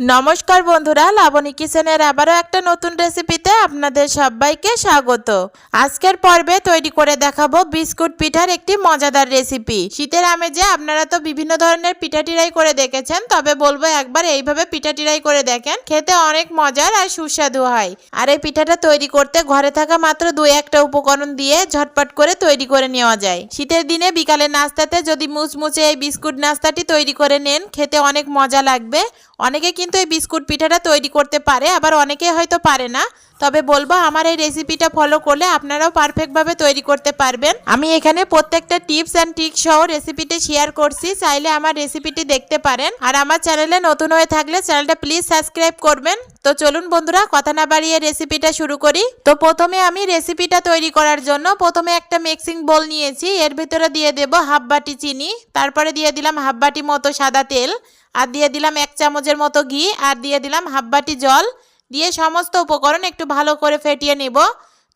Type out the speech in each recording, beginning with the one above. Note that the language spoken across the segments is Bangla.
নমস্কার বন্ধুরা, লাবণী কিচেনের আবারও একটা নতুন রেসিপিতে আপনাদের সবাইকে স্বাগত। আজকের পর্বে তৈরি করে দেখাবো বিস্কুট পিঠার একটি মজাদার রেসিপি শীতের আমেজে আপনারা তো বিভিন্ন ধরনের পিঠা টিরাই করে দেখেছেন, তবে বলব একবার এইভাবে পিঠা টিরাই করে দেখেন, খেতে অনেক মজার আর সুস্বাদু হয়। আর এই পিঠাটা তৈরি করতে ঘরে থাকা মাত্র দুই একটা উপকরণ দিয়ে ঝটপট করে তৈরি করে নেওয়া যায়। শীতের দিনে বিকালে নাস্তাতে যদি মুচমুচে এই বিস্কুট নাস্তাটি তৈরি করে নেন, খেতে অনেক মজা লাগবে। অনেকে কিন্তু এই বিস্কুট পিঠাটা তৈরি করতে পারে, আবার অনেকে হয়তো পারে না। তবে বলব, আমার এই রেসিপিটা ফলো করলে আপনারাও পারফেক্টভাবে তৈরি করতে পারবেন। আমি এখানে প্রত্যেকটা টিপস অ্যান্ড ট্রিক সহ রেসিপিটি শেয়ার করছি, চাইলে আমার রেসিপিটি দেখতে পারেন। আর আমার চ্যানেলে নতুন হয়ে থাকলে চ্যানেলটা প্লিজ সাবস্ক্রাইব করবেন। তো চলুন বন্ধুরা, কথা না বাড়িয়ে রেসিপিটা শুরু করি। তো প্রথমে আমি রেসিপিটা তৈরি করার জন্য প্রথমে একটা মিক্সিং বোল নিয়েছি। এর ভিতরে দিয়ে দেব হাফ বাটি চিনি, তারপরে দিয়ে দিলাম হাফ বাটি মতো সাদা তেল। আর দিয়ে দিলাম এক চামচের মতো ঘি আর দিয়ে দিলাম হাফ বাটি জল। দিয়ে সমস্ত উপকরণ একটু ভালো করে ফেটিয়ে নিব।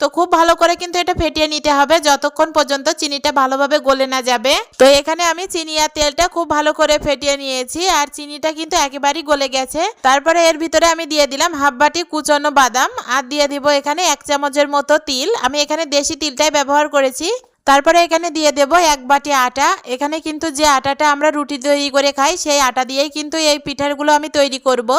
তো খুব ভালো করে কিন্তু এটা ফেটিয়ে নিতে হবে যতক্ষণ পর্যন্ত চিনিটা ভালোভাবে গলে না যাবে। তো এখানে আমি চিনি আর তেলটা খুব ভালো করে ফেটিয়ে নিয়েছি আর চিনিটা কিন্তু একেবারেই গলে গেছে। তারপরে এর ভিতরে আমি দিয়ে দিলাম হাফ বাটি কুচনো বাদাম আর দিয়ে দিব এখানে এক চামচের মতো তিল। আমি এখানে দেশি তিলটাই ব্যবহার করেছি। তারপরে এখানে দিয়ে দেব এক বাটি আটা। এখানে কিন্তু যে আটাটা আমরা রুটি তৈরি করে খাই, সেই আটা দিয়েই কিন্তু এই পিঠারগুলো আমি তৈরি করব।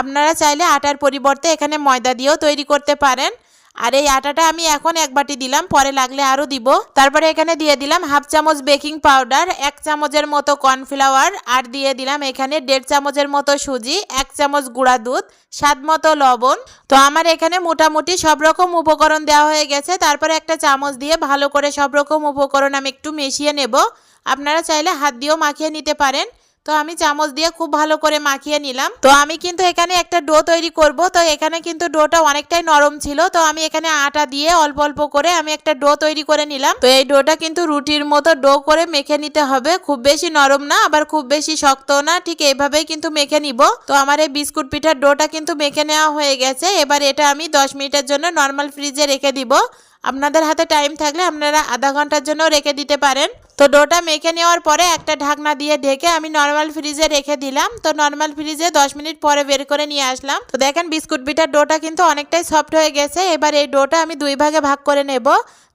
আপনারা চাইলে আটার পরিবর্তে এখানে ময়দা দিয়েও তৈরি করতে পারেন। আর এই আটাটা আমি এখন এক বাটি দিলাম, পরে লাগলে আরও দিব। তারপরে এখানে দিয়ে দিলাম হাফ চামচ বেকিং পাউডার, এক চামচের মতো কর্নফ্লাওয়ার, আর দিয়ে দিলাম এখানে দেড় চামচের মতো সুজি, এক চামচ গুঁড়া দুধ, স্বাদ মতো লবণ। তো আমার এখানে মোটামুটি সব রকম উপকরণ দেওয়া হয়ে গেছে। তারপরে একটা চামচ দিয়ে ভালো করে সব রকম উপকরণ আমি একটু মিশিয়ে নেব। আপনারা চাইলে হাত দিয়েও মাখিয়ে নিতে পারেন। তো আমি চামচ দিয়ে খুব ভালো করে মাখিয়ে নিলাম। তো আমি কিন্তু এখানে একটা ডো তৈরি করব। তো এখানে কিন্তু ডোটা অনেকটাই নরম ছিল। তো আমি এখানে আটা দিয়ে অল্প অল্প করে আমি একটা ডো তৈরি করে নিলাম। তো এই ডোটা কিন্তু রুটির মতো ডো করে মেখে নিতে হবে। খুব বেশি নরম না, আবার খুব বেশি শক্ত না। ঠিক এইভাবেই কিন্তু মেখে নিব। তো আমার এই বিস্কুট পিঠার ডোটা কিন্তু মেখে নেওয়া হয়ে গেছে। এবার এটা আমি দশ মিনিটের জন্য নর্মাল ফ্রিজে রেখে দিব। আপনাদের হাতে টাইম থাকলে আপনারা আধা ঘণ্টার জন্য রেখে দিতে পারেন। তো ডোটা মেখে নেওয়ার পরে একটা ঢাকনা দিয়ে ঢেকে আমি নর্মাল ফ্রিজে রেখে দিলাম। তো নর্মাল ফ্রিজে দশ মিনিট পরে বের করে নিয়ে আসলাম। তো দেখেন বিস্কুট পিঠার ডোটা কিন্তু অনেকটাই সফট হয়ে গেছে। এবার এই ডোটা আমি দুই ভাগে ভাগ করে নেব।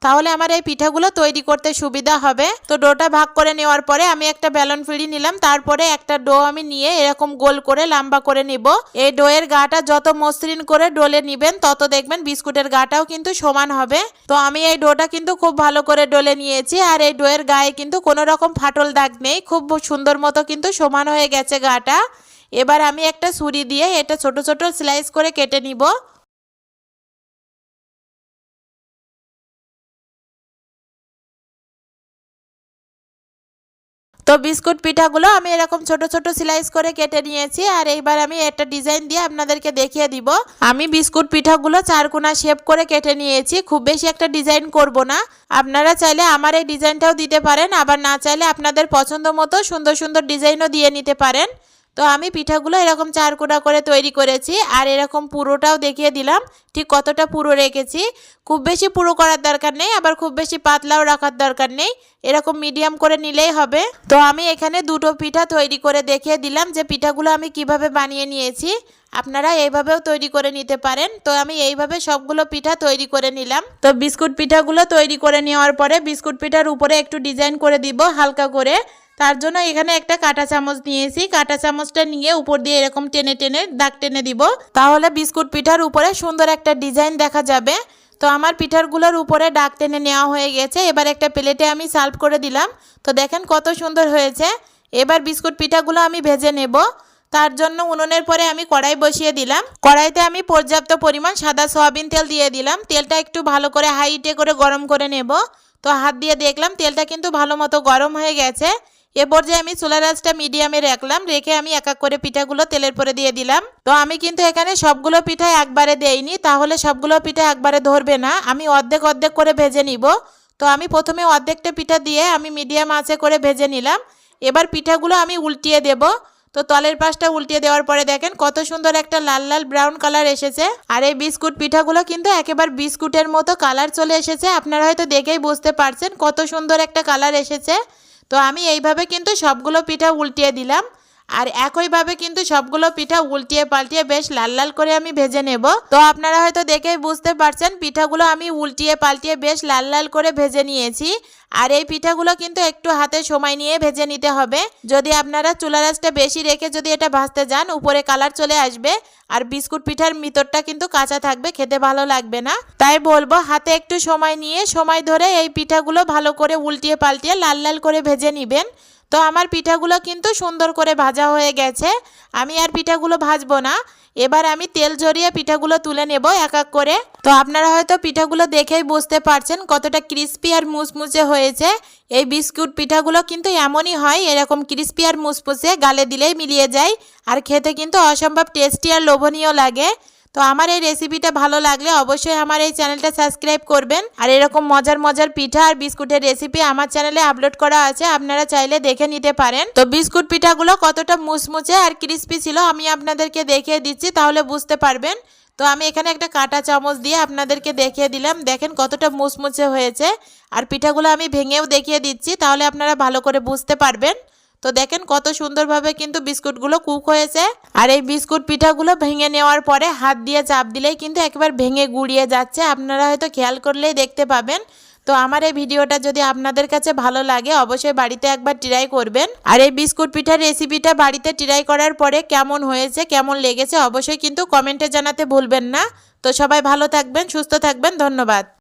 তাহলে আমার এই পিঠাগুলো তৈরি করতে সুবিধা হবে। তো ডোটা ভাগ করে নেওয়ার পরে আমি একটা ব্যালন ফিরি নিলাম। তারপরে একটা ডো আমি নিয়ে এরকম গোল করে লম্বা করে নিব। এই ডোয়ের গাটা যত মসৃণ করে ডোলে নিবেন, তত দেখবেন বিস্কুটের গাটাও কিন্তু সমান হবে। তো আমি এই ডোটা কিন্তু খুব ভালো করে ডোলে নিয়েছি। আর এই ডোয়ের গায়ে কিন্তু কোনো রকম ফাটল দাগ নেই। খুব সুন্দর মতো কিন্তু সমান হয়ে গেছে গাটা। এবার আমি একটা ছুরি দিয়ে এটা ছোট ছোট স্লাইস করে কেটে নিব। তো বিস্কুট পিঠাগুলো আমি এরকম ছোট ছোট স্লাইস করে কেটে নিয়েছি আর এইবার আমি একটা ডিজাইন দিয়ে আপনাদেরকে দেখিয়ে দিব। আমি বিস্কুট পিঠাগুলো চারকোনা শেপ করে কেটে নিয়েছি, খুব বেশি একটা ডিজাইন করব না। আপনারা চাইলে আমার এই ডিজাইনটাও দিতে পারেন, আবার না চাইলে আপনাদের পছন্দ মতো সুন্দর সুন্দর ডিজাইনও দিয়ে নিতে পারেন। তো আমি পিঠাগুলো এরকম চারকোনা করে তৈরি করেছি আর এরকম পুরোটাও দেখিয়ে দিলাম ঠিক কতটা পুরো রেখেছি। খুব বেশি পুরো করার দরকার নেই, আবার খুব বেশি পাতলাও রাখার দরকার নেই, এরকম মিডিয়াম করে নিলেই হবে। তো আমি এখানে দুটো পিঠা তৈরি করে দেখিয়ে দিলাম যে পিঠাগুলো আমি কীভাবে বানিয়ে নিয়েছি। আপনারা এইভাবেও তৈরি করে নিতে পারেন। তো আমি এইভাবে সবগুলো পিঠা তৈরি করে নিলাম। তো বিস্কুট পিঠাগুলো তৈরি করে নেওয়ার পরে বিস্কুট পিঠার উপরে একটু ডিজাইন করে দিব হালকা করে। তার জন্য এখানে একটা কাঁটা চামচ নিয়েছি। কাঁটা চামচটা নিয়ে উপর দিয়ে এরকম টেনে টেনে দাগ টেনে দিব। তাহলে বিস্কুট পিঠার উপরে সুন্দর একটা ডিজাইন দেখা যাবে। তো আমার পিঠারগুলোর উপরে ডাক টেনে নেওয়া হয়ে গেছে। এবার একটা প্লেটে আমি সার্ভ করে দিলাম। তো দেখেন কত সুন্দর হয়েছে। এবার বিস্কুট পিঠাগুলো আমি ভেজে নেব। তার জন্য উনুনের পরে আমি কড়াই বসিয়ে দিলাম। কড়াইতে আমি পর্যাপ্ত পরিমাণ সাদা সয়াবিন তেল দিয়ে দিলাম। তেলটা একটু ভালো করে হাইটে করে গরম করে নেব। তো হাত দিয়ে দেখলাম তেলটা কিন্তু ভালো মতো গরম হয়ে গেছে। এ পর্যায়ে আমি চুলা রাজটা মিডিয়ামে রাখলাম, রেখে আমি এক এক করে পিঠাগুলো তেলের পরে দিয়ে দিলাম। তো আমি কিন্তু এখানে সবগুলো পিঠা একবারে দেইনি, তাহলে সবগুলো পিঠা একবারে ধরবে না। আমি অর্ধেক অর্ধেক করে ভেজে নিব। তো আমি প্রথমে অর্ধেকটা পিঠা দিয়ে আমি মিডিয়াম আঁচে করে ভেজে নিলাম। এবার পিঠাগুলো আমি উল্টিয়ে দেব। তো তলের পাশটা উল্টিয়ে দেওয়ার পরে দেখেন কত সুন্দর একটা লাল লাল ব্রাউন কালার এসেছে। আর এই বিস্কুট পিঠাগুলো কিন্তু একেবারে বিস্কুটের মতো কালার চলে এসেছে। আপনারা হয়তো দেখেই বুঝতে পারছেন কত সুন্দর একটা কালার এসেছে। তো আমি এইভাবে কিন্তু সবগুলো পিঠা উল্টিয়ে দিলাম। আর একইভাবে কিন্তু সবগুলো পিঠা উল্টিয়ে পাল্টিয়ে বেশ লাল লাল করে আমি ভেজে নেব। তো আপনারা হয়তো দেখেই বুঝতে পারছেন, পিঠাগুলো আমি উল্টিয়ে পাল্টিয়ে বেশ লাল লাল করে ভেজে নিয়েছি। আর এই পিঠাগুলো কিন্তু একটু হাতে সময় নিয়ে ভেজে নিতে হবে। যদি আপনারা চুলা রাসটা বেশি রেখে যদি এটা ভাজতে যান, উপরে কালার চলে আসবে। আর বিস্কুট পিঠার ভিতরটা কিন্তু কাঁচা থাকবে, খেতে ভালো লাগবে না। তাই বলব, হাতে একটু সময় নিয়ে, সময় ধরে এই পিঠাগুলো ভালো করে উল্টিয়ে পাল্টিয়ে লাল লাল করে ভেজে নেবেন। তো আমার পিঠাগুলো কিন্তু সুন্দর করে ভাজা হয়ে গেছে। আমি আর পিঠাগুলো ভাজবো না। এবার আমি তেল ঝরিয়ে পিঠাগুলো তুলে নেব এক এক করে। তো আপনারা হয়তো পিঠাগুলো দেখেই বুঝতে পারছেন কতটা ক্রিস্পি আর মুচমুচে হয়েছে। এই বিস্কুট পিঠাগুলো কিন্তু এমনই হয়, এরকম ক্রিস্পি আর মুচমুচে গালে দিলেই মিলিয়ে যায়। আর খেতে কিন্তু অসম্ভব টেস্টি আর লোভনীয় লাগে। তো আমার এই রেসিপিটা ভালো লাগলে অবশ্যই আমার এই চ্যানেলটা সাবস্ক্রাইব করবেন। আর এরকম মজার মজার পিঠা আর বিস্কুটের রেসিপি আমার চ্যানেলে আপলোড করা আছে, আপনারা চাইলে দেখে নিতে পারেন। তো বিস্কুট পিঠাগুলো কতটা মুচমুচে আর ক্রিস্পি ছিল আমি আপনাদেরকে দেখিয়ে দিচ্ছি, তাহলে বুঝতে পারবেন। তো আমি এখানে একটা কাঁটা চামচ দিয়ে আপনাদেরকে দেখিয়ে দিলাম, দেখেন কতটা মুচমুচে হয়েছে। আর পিঠাগুলো আমি ভেঙেও দেখিয়ে দিচ্ছি, তাহলে আপনারা ভালো করে বুঝতে পারবেন। তো দেখেন কত সুন্দরভাবে কিন্তু বিস্কুটগুলো কুক হয়েছে। আর এই বিস্কুট পিঠাগুলো ভেঙে নেওয়ার পরে হাত দিয়ে চাপ দিলেই কিন্তু একবার ভেঙে গুড়িয়ে যাচ্ছে। আপনারা হয়তো খেয়াল করলেই দেখতে পাবেন। তো আমার এই ভিডিওটা যদি আপনাদের কাছে ভালো লাগে, অবশ্যই বাড়িতে একবার ট্রাই করবেন। আর এই বিস্কুট পিঠার রেসিপিটা বাড়িতে ট্রাই করার পরে কেমন হয়েছে, কেমন লেগেছে, অবশ্যই কিন্তু কমেন্টে জানাতে ভুলবেন না। তো সবাই ভালো থাকবেন, সুস্থ থাকবেন, ধন্যবাদ।